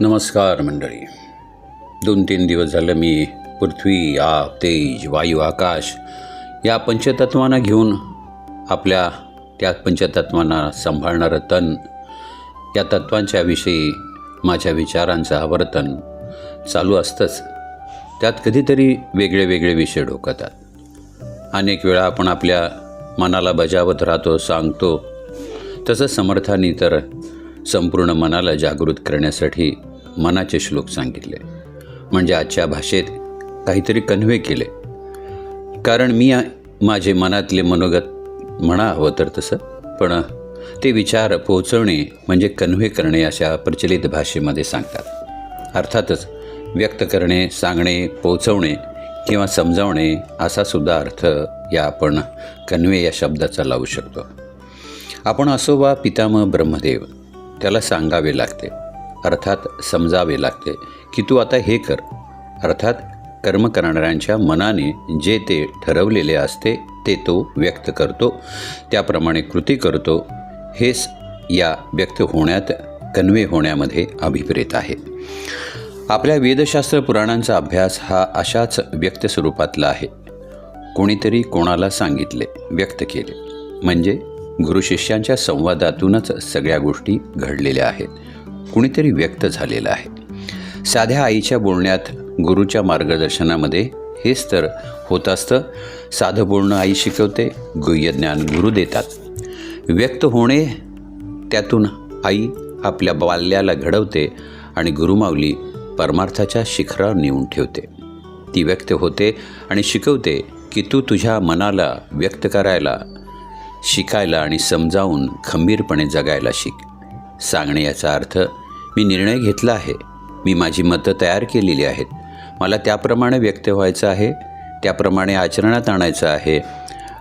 नमस्कार मंडळी. दोन तीन दिवस झालं मी पृथ्वी आप तेज वायू आकाश या पंचतत्वांना घेऊन आपल्या त्या पंचतत्वांना सांभाळणारं तन या तत्वांच्याविषयी माझ्या विचारांचं आवर्तन चालू असतंच. त्यात कधीतरी वेगळे वेगळे विषय डोकतात. अनेक वेळा आपण आपल्या मनाला बजावत राहतो सांगतो. तसंच समर्थानी तर संपूर्ण मनाला जागृत करण्यासाठी मनाचे श्लोक सांगितले. म्हणजे आजच्या भाषेत काहीतरी कन्व्हे केले. कारण मी माझे मनातले मनोगत म्हणा हवं तर तसं पण ते विचार पोहोचवणे म्हणजे कन्व्हे करणे अशा प्रचलित भाषेमध्ये सांगतात. अर्थातच व्यक्त करणे सांगणे पोचवणे किंवा समजावणे असा सुद्धा अर्थ या आपण कन्वे या शब्दाचा लावू शकतो. आपण असो वा पितामह ब्रह्मदेव त्याला सांगावे लागते. अर्थात समजावे लागते की तू आता हे कर. अर्थात कर्म करणाऱ्यांच्या मनाने जे ते ठरवलेले असते ते तो व्यक्त करतो. त्याप्रमाणे कृती करतो. हेच या व्यक्त होण्यात कन्वे होण्यामध्ये अभिप्रेत आहे. आपल्या वेदशास्त्र पुराणांचा अभ्यास हा अशाच व्यक्त स्वरूपातला आहे. कोणीतरी कोणाला सांगितले व्यक्त केले. म्हणजे गुरु शिष्यांच्या संवादातूनच सगळ्या गोष्टी घडलेल्या आहेत. कुणीतरी व्यक्त झालेलं आहे. साध्या आईच्या बोलण्यात गुरुच्या मार्गदर्शनामध्ये हेच तर होत असतं. साधं बोलणं आई शिकवते गुह्यज्ञान गुरु देतात. व्यक्त होणे त्यातून आई आपल्या बाल्याला घडवते आणि गुरुमाऊली परमार्थाच्या शिखरावर नेऊन ठेवते. ती व्यक्त होते आणि शिकवते की तू तुझ्या मनाला व्यक्त करायला शिकायला आणि समजावून खंबीरपणे जगायला शिक. सांगणे याचा अर्थ मी निर्णय घेतला आहे. मी माझी मतं तयार केलेली आहेत. मला त्याप्रमाणे व्यक्त व्हायचं आहे त्याप्रमाणे आचरणात आणायचं आहे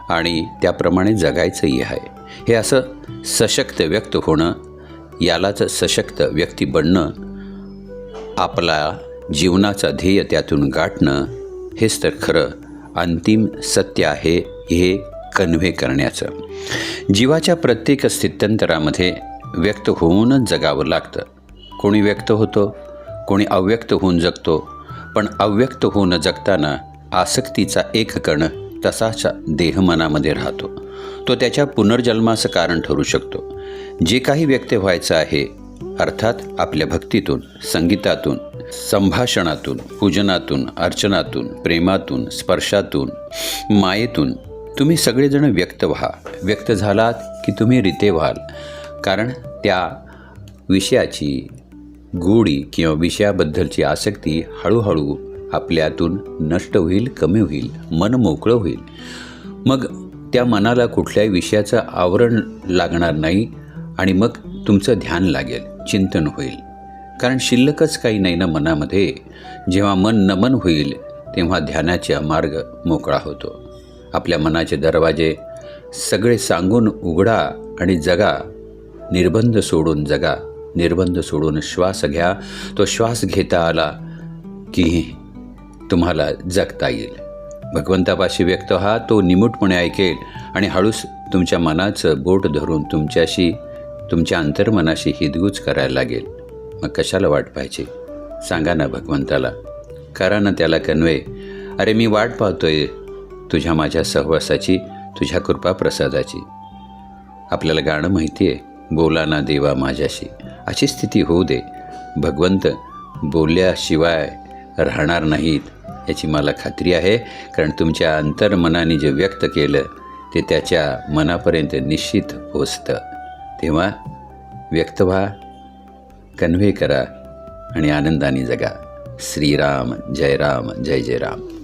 आणि त्याप्रमाणे जगायचंही आहे. हे असं सशक्त व्यक्त होणं यालाच सशक्त व्यक्ती बनणं आपला जीवनाचा ध्येय त्यातून गाठणं हेच तर खरं अंतिम सत्य आहे हे कन्व्हे करण्याचं. जीवाच्या प्रत्येक स्थित्यंतरामध्ये व्यक्त होऊनच जगावं लागतं. कोणी व्यक्त होतो कोणी अव्यक्त होऊन जगतो पण अव्यक्त होऊन जगताना आसक्तीचा एक कण तसाच देह मनामध्ये राहतो. तो त्याच्या पुनर्जन्माचं कारण ठरू शकतो. जे काही व्यक्त व्हायचं आहे अर्थात आपल्या भक्तीतून संगीतातून संभाषणातून पूजनातून अर्चनातून प्रेमातून स्पर्शातून मायेतून तुम्ही सगळेजण व्यक्त व्हा. व्यक्त झालात की तुम्ही रिते व्हाल. कारण त्या विषयाची गोडी किंवा विषयाबद्दलची आसक्ती हळूहळू आपल्यातून नष्ट होईल कमी होईल मन मोकळं होईल. मग त्या मनाला कुठल्याही विषयाचं आवरण लागणार नाही आणि मग तुमचं ध्यान लागेल चिंतन होईल. कारण शिल्लकच काही नाही ना मनामध्ये. जेव्हा मन नमन होईल तेव्हा ध्यानाचा मार्ग मोकळा होतो. आपल्या मनाचे दरवाजे सगळे सांगून उघडा आणि जगा. निर्बंध सोडून जगा. निर्बंध सोडून श्वास घ्या. तो श्वास घेता आला की तुम्हाला जगता येईल. भगवंतापाशी व्यक्त हा तो निमूटपणे ऐकेल आणि हळूस तुमच्या मनाचं बोट धरून तुमच्याशी तुमच्या अंतर्मनाशी हितगुज करायला लागेल. मग कशाला वाट पाहिजे सांगा ना भगवंताला. करा ना त्याला कन्वे. अरे मी वाट पाहतोय. तुझ्या माझ्या सहवासाची तुझ्या कृपा प्रसादाची. आपल्याला गाणं माहिती आहे बोला ना देवा माझ्याशी. अशी स्थिती होऊ दे. भगवंत बोलल्याशिवाय राहणार नाहीत याची मला खात्री आहे कारण तुमच्या अंतर्मनाने जे व्यक्त केलं ते त्याच्या मनापर्यंत निश्चित पोचतं. तेव्हा व्यक्त व्हा कन्व्हे करा आणि आनंदाने जगा. श्रीराम जय राम जय जय राम.